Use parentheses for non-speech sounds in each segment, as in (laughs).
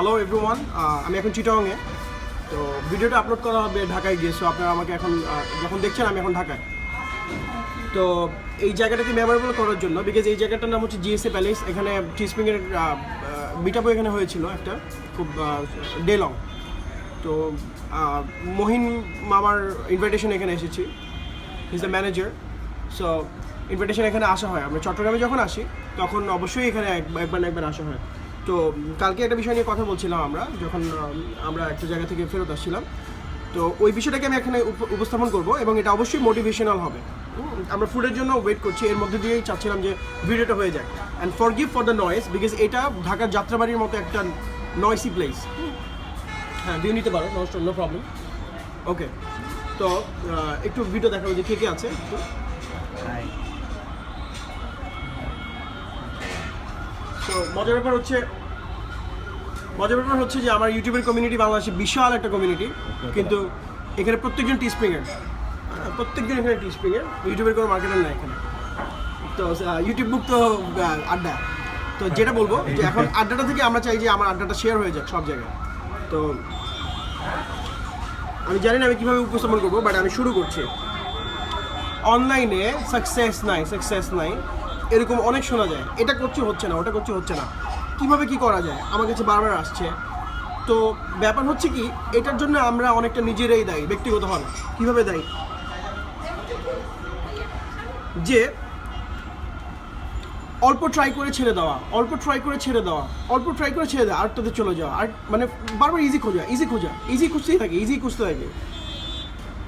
Hello everyone আমি এখন চিটংয়ে তো ভিডিওটা আপলোড করা হবে ঢাকায় গিয়ে সো আপনারা আমাকে এখন যখন দেখছেন, আমি এখন ঢাকায়। তো এই জায়গাটাকে মেমোরেবল করার জন্য? বিকজ এই জায়গাটার নাম হচ্ছে জিএসএ প্যালেস এখানে টিস্পিংয়ের মিটাপও এখানে হয়েছিল একটা, খুব ডে লং তো মহিন মামার ইনভাইটেশন এখানে এসেছি। Is the manager so invitation এখানে আসা হয়। আমরা চট্টগ্রামে যখন আসি, তখন অবশ্যই এখানে এক- একবার একবার আসা হয়। তো, কালকে একটা বিষয় নিয়ে কথা বলছিলাম আমরা, যখন আমরা একটা জায়গা থেকে ফেরত আসছিলাম। তো ওই বিষয়টাকে আমি এখানে উপ- উপস্থাপন করব এবং এটা অবশ্যই মোটিভেশনাল হবে। আমরা ফুডের জন্য ওয়েট করছি, এর মধ্যে দিয়েই চাচ্ছিলাম যে ভিডিওটা হয়ে যায় and for give for the noise because এটা ঢাকার যাত্রাবাড়ির মতো একটা নয়েসি প্লেস হ্যাঁ দিয়ে নিতে পারো নো প্রবলেম ওকে তো একটু ভিডিও দেখাবো যে কে কে আছে। একটু। তো মজার ব্যাপার হচ্ছে মজার ব্যাপার হচ্ছে যে আমার ইউটিউবের কমিউনিটি বাংলাদেশে বিশাল একটা কমিউনিটি কিন্তু এখানে প্রত্যেকজন টি স্প্রিংয়ের প্রত্যেকজন এখানে টি স্প্রিংয়ের ইউটিউবের কোনো মার্কেটার নাই এখানে। তো ইউটিউব বুক তো আড্ডা। তো যেটা বলব যে এখন (laughs) আড্ডাটা থেকে আমরা চাই যে আমার আড্ডাটা শেয়ার হয়ে যাক সব জায়গায়। তো আমি জানি না আমি কীভাবে উপস্থাপন করব বাট আমি শুরু করছি। অনলাইনে সাকসেস নাই সাকসেস নাই। এরকম অনেক শোনা যায়। এটা করছে হচ্ছে না, ওটা করছে হচ্ছে না। কীভাবে কি করা যায়? আমার কাছে বারবার আসছে। তো ব্যাপার হচ্ছে কি, এটার জন্য আমরা অনেকটা নিজেরাই দায়ী ব্যক্তিগতভাবে কীভাবে দায়ী? যে অল্প ট্রাই করে ছেড়ে দেওয়া, অল্প ট্রাই করে ছেড়ে দেওয়া, অল্প ট্রাই করে ছেড়ে দেওয়া, আরেকটাতে চলে যাওয়া, আর মানে বারবার ইজি খোঁজা ইজি খোঁজা ইজি খুঁজতেই থাকে ইজি খুঁজতে থাকে।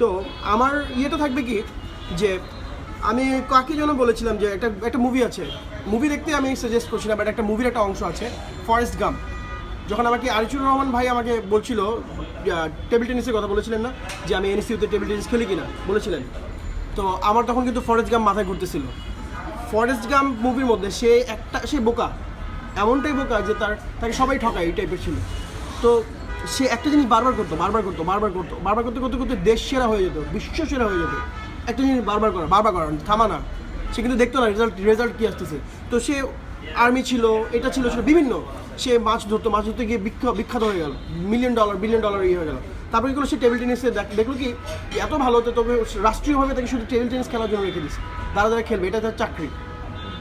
তো আমার ইয়েটা থাকবে কি, যে আমি কাকে যেন বলেছিলাম যে একটা একটা মুভি আছে। মুভি দেখতে আমি সাজেস্ট করছিলাম বাট একটা মুভির একটা অংশ আছে ফরেস্ট গাম যখন আমাকে আরিচুর রহমান ভাই আমাকে বলছিল টেবিল টেনিসের কথা বলেছিলেন না, যে আমি এনসিউতে টেবিল টেনিস খেলি কিনা, বলেছিলেন। তো আমার তখন কিন্তু ফরেস্ট গাম মাথায় ঘুরতেছিল। ফরেস্ট গাম মুভির মধ্যে সে একটা, সে বোকা। এমনটাই বোকা যে তার, তাকে সবাই ঠকায় এই টাইপের ছিল। তো সে একটা জিনিস বারবার করতো বারবার করতো বারবার করতো, বারবার করতে করতে করতে দেশ সেরা হয়ে যেত, বিশ্ব সেরা হয়ে যেত। একটা জিনিস বারবার করা বারবার করা থামা না। সে কিন্তু দেখতো না রেজাল্ট রেজাল্ট কী আসতেছে। তো সে আর্মি ছিল, এটা ছিল, সেটা বিভিন্ন। সে মাছ ধরতো, মাছ ধরতে গিয়ে বিখ্যাত হয়ে গেল। মিলিয়ন ডলার বিলিয়ন ডলার ইয়ে হয়ে গেল। তারপরে কি করল, সে টেবিল টেনিসে দেখ- দেখল কি, এত ভালো হতো, তবে রাষ্ট্রীয়ভাবে তাকে শুধু টেবিল টেনিস খেলার জন্য রেখে দিচ্ছে তারা যারা খেলবে, এটা তার চাকরি।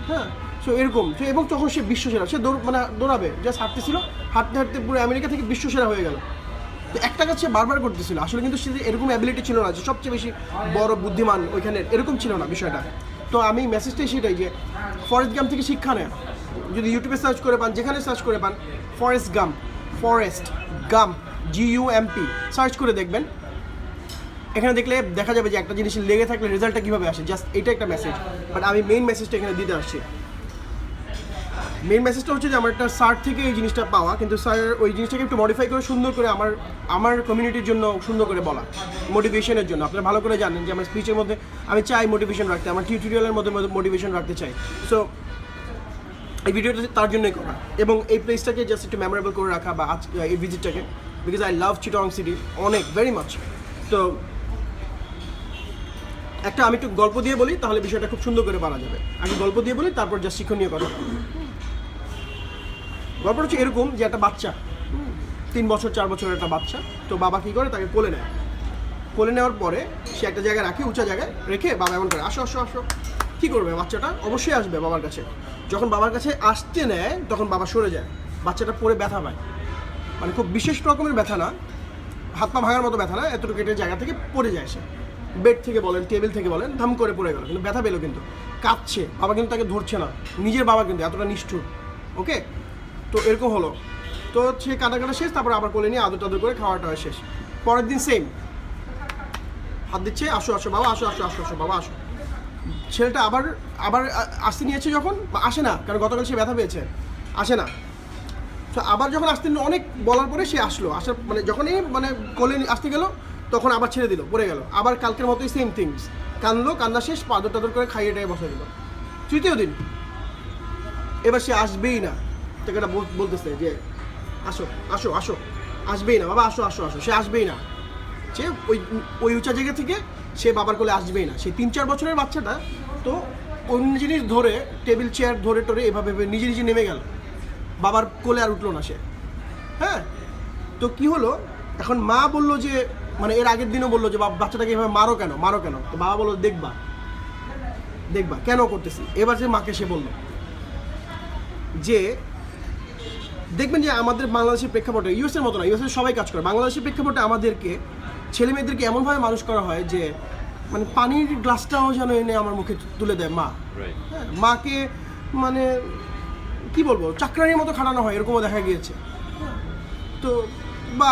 হ্যাঁ? সো এরকম। সে এবং তখন সে বিশ্বসেরা, সে দৌড় মানে দৌড়াবে জাস্ট হাঁটতেছিল, হাঁটতে হাঁটতে পুরো আমেরিকা থেকে বিশ্বসেরা হয়ে গেল। তো একটা কাজ সে বারবার করতেছিল। আসলে কিন্তু সে এরকম অ্যাবিলিটি ছিল না যে সবচেয়ে বেশি বড় বুদ্ধিমান ওইখানে এরকম ছিল না বিষয়টা। তো আমি মেসেজটাই সেটাই যে ফরেস্ট গাম থেকে শিক্ষা নেয় যদি ইউটিউবে সার্চ করে পান, যেখানে সার্চ করে পান forest gum forest gum G U M P search করে দেখবেন। এখানে দেখলে দেখা যাবে যে একটা জিনিস লেগে থাকলে রেজাল্টটা কীভাবে আসে জাস্ট এটা একটা মেসেজ বাট আমি মেইন মেসেজটা এখানে দিতে আসছি। মেইন মেসেজটা হচ্ছে যে আমার একটা স্যার থেকে এই জিনিসটা পাওয়া, কিন্তু স্যার ওই জিনিসটাকে একটু মডিফাই করে সুন্দর করে আমার আমার কমিউনিটির জন্য সুন্দর করে বলা মোটিভেশনের জন্য। আপনারা ভালো করে জানেন যে আমার স্পিচের মধ্যে আমি চাই মোটিভেশন রাখতে, আমার টিউটোরিয়ালের মধ্যে মোটিভেশন রাখতে চাই। সো এই ভিডিওটা তার জন্যই করা। এবং এই প্লেসটাকে জাস্ট একটু মেমোরেবল করে রাখা বা আজ, এই ভিজিটটাকে because I love Chittagong city অনেক ভেরি মাচ তো, একটা আমি একটু গল্প দিয়ে বলি, তাহলে বিষয়টা খুব সুন্দর করে বলা যাবে। আগে গল্প দিয়ে বলি, তারপর যা শিক্ষণীয় কথা। গল্পটা হচ্ছে এরকম যে একটা বাচ্চা, তিন বছর, চার বছরের একটা বাচ্চা, তো বাবা কী করে? তাকে কোলে নেয়। কোলে নেওয়ার পরে সে একটা জায়গায় রাখে, উঁচা জায়গায় রেখে বাবা এমন করে, আসো আসো আসো। কী করবে বাচ্চাটা? অবশ্যই আসবে বাবার কাছে। যখন বাবার কাছে আসতে নেয়, তখন বাবা সরে যায়। বাচ্চাটা পরে ব্যথা পায়। মানে খুব বিশেষ রকমের ব্যথা না, হাত পা ভাঙার মতো ব্যথা না, এতটুকু একটা জায়গা থেকে পড়ে যায় সে। বেড থেকে বলেন, টেবিল থেকে বলেন, ধাম করে পড়ে গেল, কিন্তু ব্যথা পেল কিন্তু। কাঁদছে। বাবা কিন্তু তাকে ধরছে না। নিজের বাবা কিন্তু এতটা নিষ্ঠুর, ওকে? তো এরকম হলো। তো সে কাটা কাটা শেষ, তারপর আবার কোলে নিয়ে আদর টাদর করে খাওয়াটা শেষ। পরের দিন সেম হাত দিচ্ছে, আসো আসো বাবা, আসো আসো আসো আসো, বাবা, আসো। ছেলেটা আবার আবার আসতে নিয়েছে যখন আসে না, কারণ গতকাল সে ব্যথা পেয়েছে। আসে না। তো আবার যখন আসতে অনেক বলার পরে সে আসলো। আসার মানে যখনই মানে কোলে আসতে গেল, তখন আবার ছেড়ে দিল, পড়ে গেল। আবার কালকের মতোই সেম থিংস কানলো কান্না শেষ পাদর টাদর করে খাইয়ে টাইয়ে বসে দিল তৃতীয় দিন। এবার সে আসবেই না। এটা বলতেছে যে, আসো আসো আসো, আসবেই না, বাবা, আসো আসো আসো, সে আসবেই না। সে ওই ওই উঁচা জায়গা থেকে সে বাবার কোলে আসবেই না। সেই তিন চার বছরের বাচ্চাটা তো অন্য জিনিস ধরে, টেবিল, চেয়ার ধরে টরে এভাবে নিজে নিজে নেমে গেল। বাবার কোলে আর উঠল না সে। হ্যাঁ? তো কি হলো? এখন মা বলল যে মানে এর আগের দিনও বলল যে বাচ্চাটাকে এভাবে মারো কেন? মারো কেন? তো বাবা বলল, দেখবা দেখবা, কেন করতেছি? এবার যে মাকে সে বলল যে দেখবেন যে আমাদের বাংলাদেশের প্রেক্ষাপটে ইউএসের মতো না ইউএসের সবাই কাজ করে। বাংলাদেশের প্রেক্ষাপটে আমাদেরকে ছেলে মেয়েদেরকে এমনভাবে মানুষ করা হয় যে মানে পানির গ্লাসটাও যেন এনে আমার মুখে তুলে দেয় মা। হ্যাঁ মাকে মানে কি বলব চাকরানির মতো খাটানো হয় এরকমও দেখা গিয়েছে। তো বা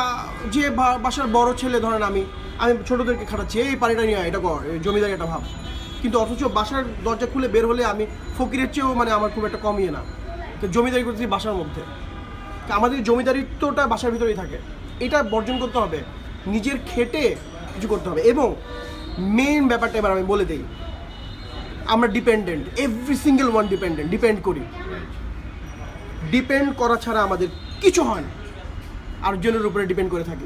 যে বাসার বড় ছেলে ধরেন আমি আমি ছোটদেরকে খাটাচ্ছি এই পানিটা নিয়ে এটা কর জমিদারি একটা ভাব। কিন্তু অথচ বাসার দরজা খুলে বের হলে আমি ফকিরের চেয়েও মানে আমার খুব একটা কমিয়ে না। তো জমিদারি করতেছি বাসার মধ্যে। আমাদের জমিদারিত্বটা বাসার ভিতরেই থাকে। এটা বর্জন করতে হবে। নিজের খেটে কিছু করতে হবে। এবং মেইন ব্যাপারটা এবার আমি বলে দিই। আমরা dependent every single one dependent depend করি। ডিপেন্ড করা ছাড়া আমাদের কিছু হয় না। আরেকজনের উপরে ডিপেন্ড করে থাকি।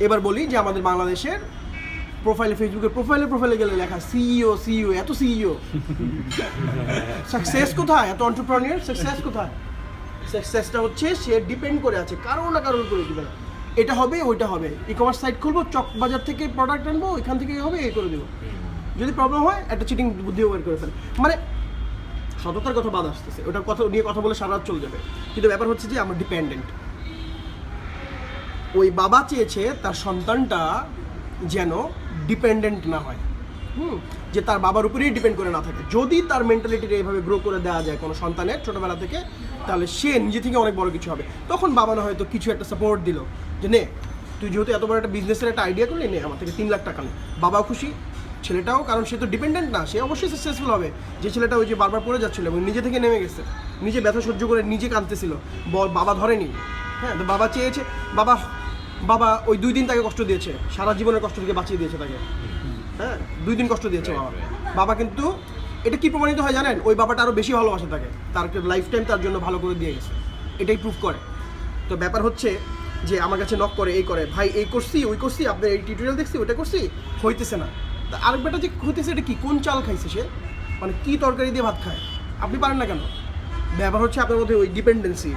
এবার বলি যে আমাদের বাংলাদেশের প্রোফাইলে ফেসবুকের প্রোফাইলে প্রোফাইলে গেলে লেখা সিইও সিইও এত সিইও সাকসেস (laughs) কোথায়? এত অন্টারপ্রনিয়ার সাকসেস কোথায়? সাকসেসটা হচ্ছে, সে ডিপেন্ড করে আছে কারও না কারোর করে দিবে না এটা হবে, ওইটা হবে। ই কমার্স সাইট খুলবো, চক বাজার থেকে প্রোডাক্ট আনব এখান থেকে হবে, এ করে দেবো। যদি প্রবলেম হয়, একটা চিটিং বুদ্ধিও বের করে ফেলে। মানে সততার কথা বাদ আসতেছে। ওটা কথা নিয়ে কথা বলে সারা চলে যাবে। কিন্তু ব্যাপার হচ্ছে যে, আমরা ডিপেন্ডেন্ট ওই বাবা চেয়েছে, তার সন্তানটা যেন ডিপেন্ডেন্ট না হয়। যে তার বাবার উপরেই ডিপেন্ড করে না থাকে। যদি তার মেন্টালিটিটা এইভাবে গ্রো করে দেওয়া যায় কোনো সন্তানের ছোটোবেলা থেকে, তাহলে সে নিজে থেকে অনেক বড় কিছু হবে। তখন বাবা না হয়তো কিছু একটা সাপোর্ট দিল যে, নে, তুই যেহেতু এত বড় একটা বিজনেসের একটা আইডিয়া করলি, নে, আমার থেকে তিন লাখ টাকা নে। বাবাও খুশি, ছেলেটাও, কারণ সে তো ডিপেন্ডেন্ট না, সে অবশ্যই সাকসেসফুল হবে। যে ছেলেটা ওই যে বারবার পড়ে যাচ্ছিল এবং নিজে থেকে নেমে গেছে, নিজে ব্যথা সহ্য করে নিজে কাঁদতেছিল বাবা ধরেনি। হ্যাঁ তো বাবা চেয়েছে, বাবা বাবা ওই দুই দিন তাকে কষ্ট দিয়েছে, সারা জীবনের কষ্ট থেকে বাঁচিয়ে দিয়েছে তাকে। হ্যাঁ দুই দিন কষ্ট দিয়েছে বাবা। বাবা কিন্তু এটা কি প্রমাণিত হয় জানেন? ওই বাবাটা আরও বেশি ভালোবাসে তাকে। তার লাইফ টাইম তার জন্য ভালো করে দিয়ে গেছে। এটাই প্রুফ করে। তো ব্যাপার হচ্ছে যে আমার কাছে নক করে, এই করে, ভাই, এই করছি, ওই করছি, আপনার এই টিউটোরিয়াল দেখছি, ওইটা করছি, হইতেছে না। তা বেটা যে হইতেছে এটা কি? কোন চাল খাইছে সে? মানে কি তরকারি দিয়ে ভাত খায়? আপনি পারেন না কেন? ব্যাপার হচ্ছে আপনার মধ্যে ওই ডিপেন্ডেন্সি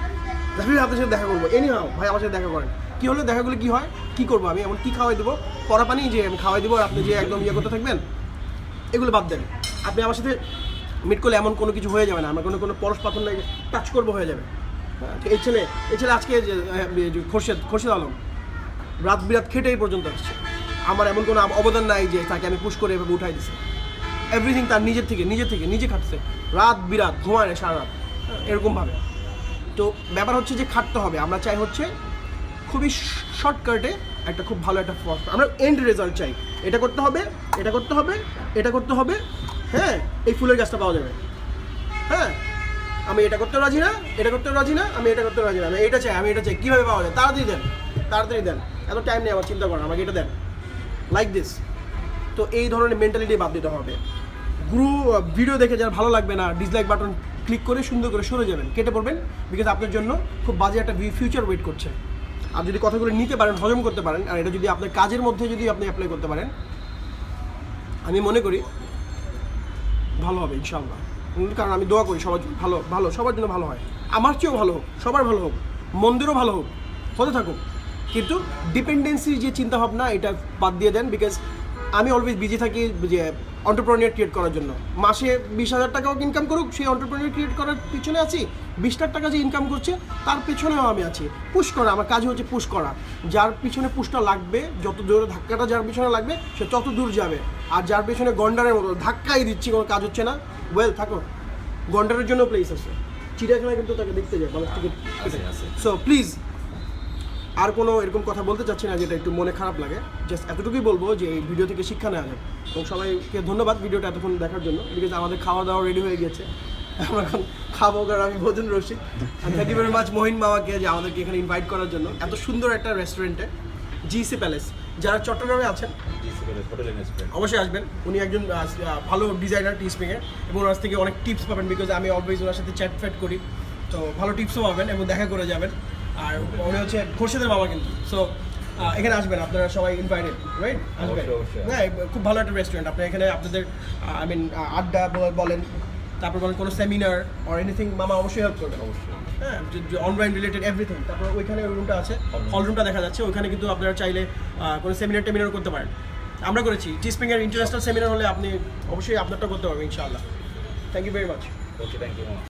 আপনার সাথে দেখা করব। এনি হাও ভাই, আমার সাথে দেখা করেন। কি হলো? দেখা গেলো কি হয়? কি করব আমি? এমন কি খাওয়াই দেবো? পরা পানি যে আমি খাওয়াই দেবো আপনি যে একদম ইয়ে করতে থাকবেন এগুলো বাদ দেন। আপনি আমার সাথে মিট করলে এমন কোনো কিছু হয়ে যাবে না। আমার কোনো কোনো পরশ পাথর নাই টাচ করব হয়ে যাবে। হ্যাঁ, এই ছেলে এই ছেলে আজকে খোরশেদ খোরশেদ আলম রাত বিরাত খেটে এই পর্যন্ত আসছে। আমার এমন কোনো অবদান নাই যে তাকে আমি পুশ করে এভাবে উঠাই দিছি। এভরিথিং তার নিজের থেকে নিজের থেকে নিজে খাটছে। রাত বিরাত ঘুমায় সারা রাত। হ্যাঁ, এরকমভাবে। তো ব্যাপার হচ্ছে যে খাটতে হবে। আমরা চাই হচ্ছে খুবই শর্টকাটে একটা খুব ভালো একটা ফল আমরা এন্ড রেজাল্ট চাই। এটা করতে হবে, এটা করতে হবে, এটা করতে হবে হ্যাঁ এই ফুলের গাছটা পাওয়া যাবে। হ্যাঁ আমি এটা করতে রাজি না, এটা করতে রাজি না, আমি এটা করতে রাজি না, আমি এটা চাই, আমি এটা চাই, কীভাবে পাওয়া যায়? তাড়াতাড়ি দেন তাড়াতাড়ি দেন। এত টাইম নেই, আমার চিন্তা করেন আমাকে এটা দেন। লাইক দিস তো এই ধরনের মেন্টালিটি বাদ দিতে হবে। গুরু ভিডিও দেখে যার ভালো লাগবে না ডিসলাইক বাটন ক্লিক করে সুন্দর করে সরে যাবেন, কেটে পড়বেন বিকজ আপনার জন্য খুব বাজে একটা ফিউচার ওয়েট করছে। আর যদি কথাগুলো নিতে পারেন, হজম করতে পারেন, আর এটা যদি আপনার কাজের মধ্যে যদি আপনি অ্যাপ্লাই করতে পারেন, আমি মনে করি ভালো হবে ইনশাল্লাহ কারণ আমি দোয়া করি সবার জন্য, ভালো ভালো, সবার জন্য ভালো হয়। আমার চেয়েও ভালো হোক, সবার ভালো হোক, মন্দিরও ভালো হোক, হতে থাকুক। কিন্তু ডিপেন্ডেন্সির যে চিন্তাভাবনা, এটা বাদ দিয়ে দেন বিকজ আমি অলওয়েজ বিজি থাকি যে অন্টারপ্রনিয়ার ক্রিয়েট করার জন্য। মাসে বিশ হাজার টাকাও ইনকাম করুক সেই অন্টারপ্রনিয়ার ক্রিয়েট করার পিছনে আছি। বিশ লাখ টাকা যে ইনকাম করছে তার পেছনেও আমি আছি। পুশ করা আমার কাজ হচ্ছে পুশ করা। যার পিছনে পুশটা লাগবে যত জোরে ধাক্কাটা যার পিছনে লাগবে সে তত দূর যাবে। আর যার পিছনে গন্ডারের মতো ধাক্কাই দিচ্ছি কোনো কাজ হচ্ছে না। ওয়েল থাকো। গন্ডারের জন্য প্লেস আছে। চিড়িয়াখানায় কিন্তু তাকে দেখতে যায়। সো প্লিজ আর কোনো এরকম কথা বলতে চাচ্ছি না যেটা একটু মনে খারাপ লাগে। জাস্ট এতটুকুই বলব যে এই ভিডিও থেকে শিক্ষা নেওয়া যায় এবং সবাইকে ধন্যবাদ ভিডিওটা এতক্ষণ দেখার জন্য। বিকজ আমাদের খাওয়া দাওয়া রেডি হয়ে গেছে। আমরা এখন খাব কারণ আমি ভোজন রসিক। Thank you very much Mohin মামাকে যে আমাদেরকে এখানে ইনভাইট করার জন্য। এত সুন্দর একটা রেস্টুরেন্টে জিসি প্যালেস যারা চট্টগ্রামে আছেন, অবশ্যই আসবেন। উনি একজন ভালো ডিজাইনার টি স্পিংয়ের এবং ওনার থেকে অনেক টিপস পাবেন। বিকজ আমি অলওয়েজ ওনার সাথে চ্যাট ফ্যাট করি। তো ভালো টিপসও পাবেন এবং দেখা করে যাবেন। আর উনি হচ্ছে খোরশেদের বাবা কিন্তু। সো এখানে আসবেন আপনারা সবাই ইনভাইটেড রাইট আসবেন। হ্যাঁ খুব ভালো একটা রেস্টুরেন্ট আপনি এখানে আপনাদের আই মিন আড্ডা বলেন তারপর বলেন কোনো সেমিনার অর এনিথিং মামা অবশ্যই হেল্প করবে অবশ্যই। হ্যাঁ অনলাইন রিলেটেড এভরিথিং তারপর ওইখানে ওই রুমটা আছে হল রুমটা দেখা যাচ্ছে। ওইখানে কিন্তু আপনারা চাইলে কোনো সেমিনার টেমিনার করতে পারেন। আমরা করেছি। টি স্প্রিংয়ের ইন্টারন্যাশনাল সেমিনার হলে আপনি অবশ্যই আপনারটা করতে পারবেন ইনশাআল্লাহ। Thank you very much okay thank you